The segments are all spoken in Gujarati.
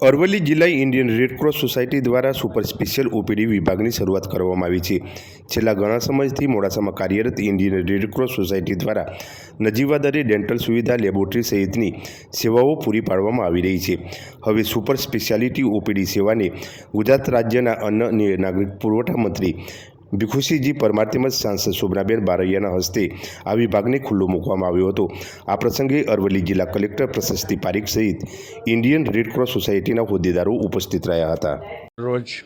અરવલ્લી જિલ્લા ઇન્ડિયન રેડક્રોસ સોસાયટી દ્વારા સુપર સ્પેશિયલ ઓપીડી વિભાગની શરૂઆત કરવામાં આવી છે. છેલ્લા ઘણા સમયથી મોડાસામાં કાર્યરત ઇન્ડિયન રેડક્રોસ સોસાયટી દ્વારા નજીવા દરે ડેન્ટલ સુવિધા લેબોરેટરી સહિતની સેવાઓ પૂરી પાડવામાં આવી રહી છે. હવે સુપર સ્પેશિયાલિટી ઓપીડી સેવાને ગુજરાત રાજ્યના અન્ન અને નાગરિક પુરવઠા મંત્રી ભીખુસિંહજી પરમાર સાંસદ શોભનાબેન બારૈયાના હસ્તે આ વિભાગને ખુલ્લો મૂકવામાં આવ્યો હતો. આ પ્રસંગે અરવલ્લી જિલ્લા કલેક્ટર પ્રશસ્તિ પારીખ સહિત ઇન્ડિયન રેડક્રોસ સોસાયટીના હોદ્દેદારો ઉપસ્થિત રહ્યા હતા. રોજ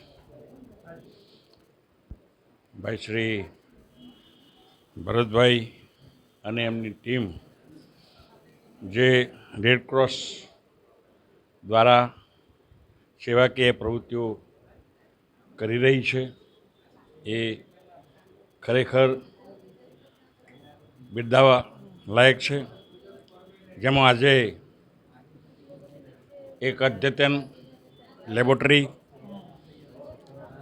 ભાઈ શ્રી ભરતભાઈ અને એમની ટીમ જે રેડક્રોસ દ્વારા સેવાકીય પ્રવૃત્તિઓ કરી રહી છે. એ ખરેખર બિરદાવા લાયક છે. જેમાં આજે એક અદ્યતન લેબોરેટરી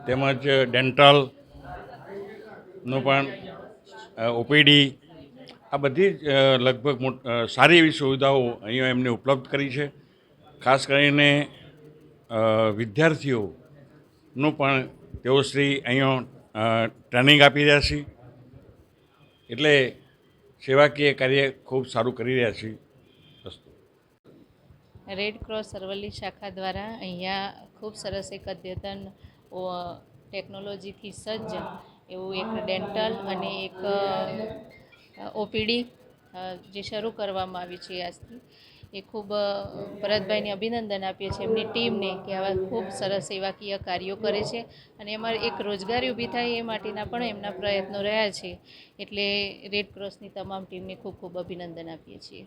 તેમજ ડેન્ટલનું પણ ઓપીડી આ બધી જ લગભગ સારી એવી સુવિધાઓ અહીંયા એમને ઉપલબ્ધ કરી છે. ખાસ કરીને વિદ્યાર્થીઓનું પણ તેઓ શ્રી અહીંયા ટ્રેનિંગ આપી રહ્યા છીએ. એટલે સેવાકીય કાર્ય ખૂબ સારું કરી રહ્યા છીએ. રેડ ક્રોસ અરવલ્લી શાખા દ્વારા અહીંયા ખૂબ સરસ એક અદ્યતન ટેકનોલોજીથી સજ્જ એવું એક ડેન્ટલ અને એક ઓપીડી જે શરૂ કરવામાં આવી છે આજથી. એ ખૂબ ભરતભાઈને અભિનંદન આપીએ છીએ એમની ટીમને કે આવા ખૂબ સરસ સેવાકીય કાર્યો કરે છે અને એમાં એક રોજગારી ઊભી થાય એ માટેના પણ એમના પ્રયત્નો રહ્યા છે. એટલે રેડ ક્રોસની તમામ ટીમને ખૂબ ખૂબ અભિનંદન આપીએ છીએ.